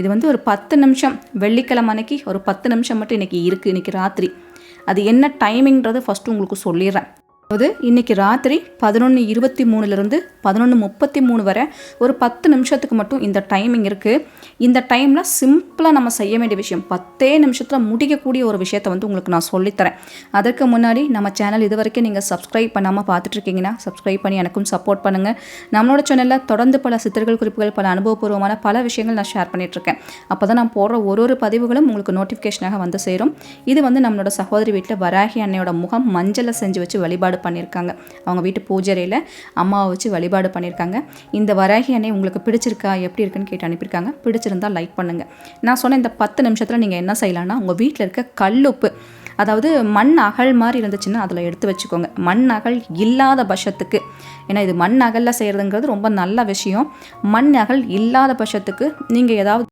இது வந்து ஒரு பத்து நிமிஷம் வெள்ளிக்கிழமை அன்னைக்கு ஒரு பத்து நிமிஷம் மட்டும் இன்றைக்கி இருக்குது இன்றைக்கி ராத்திரி. அது என்ன டைமிங்கிறது ஃபஸ்ட்டு உங்களுக்கு சொல்லிடுறேன். அதாவது இன்றைக்கி ராத்திரி பதினொன்று இருபத்தி மூணுலேருந்து பதினொன்று முப்பத்தி மூணு வரை ஒரு பத்து நிமிஷத்துக்கு மட்டும் இந்த டைமிங் இருக்குது இந்த டைமில் சிம்பிளாக நம்ம செய்ய வேண்டிய விஷயம் பத்தே நிமிஷத்தில் முடிக்கக்கூடிய ஒரு விஷயத்தை வந்து உங்களுக்கு நான் சொல்லித்தரேன். அதற்கு முன்னாடி நம்ம சேனல் இது வரைக்கும் நீங்கள் சப்ஸ்கிரைப் பண்ணாமல் பார்த்துட்ருக்கீங்கன்னா சப்ஸ்கிரைப் பண்ணி எனக்கும் சப்போர்ட் பண்ணுங்கள் நம்மளோட சேனலில் தொடர்ந்து பல சித்தர்கள் குறிப்புகள் பல அனுபவபூர்வமான பல விஷயங்கள் நான் ஷேர் பண்ணிகிட்ருக்கேன் அப்போ தான் நான் போடுற ஒரு ஒரு பதிவுகளும் உங்களுக்கு நோட்டிஃபிகேஷனாக வந்து சேரும். இது வந்து நம்மளோட சகோதரி வீட்டில் வராகி அன்னையோட முகம் மஞ்சளை செஞ்சு வச்சு வழிபாடு பண்ணியிருக்காங்க. அவங்க வீட்டு பூஜரையில் அம்மாவை வச்சு வழிபாடு பண்ணியிருக்காங்க. இந்த வராகி அன்னை உங்களுக்கு பிடிச்சிருக்கா? எப்படி இருக்குன்னு கேட்டு அனுப்பியிருக்காங்க. பிடிச்சிருந்தா லைக் பண்ணுங்கள் நான் சொன்ன இந்த பத்து நிமிஷத்தில் நீங்கள் என்ன செய்யலாம்னா உங்கள் வீட்டில் இருக்க கல்லுப்பு அதாவது மண் அகல் மாதிரி இருந்துச்சுன்னா அதில் எடுத்து வச்சுக்கோங்க. மண் அகல் இல்லாத பட்சத்துக்கு. ஏன்னா இது மண் அகலில் செய்கிறதுங்கிறது ரொம்ப நல்ல விஷயம். மண் அகல் இல்லாத பட்சத்துக்கு நீங்கள் ஏதாவது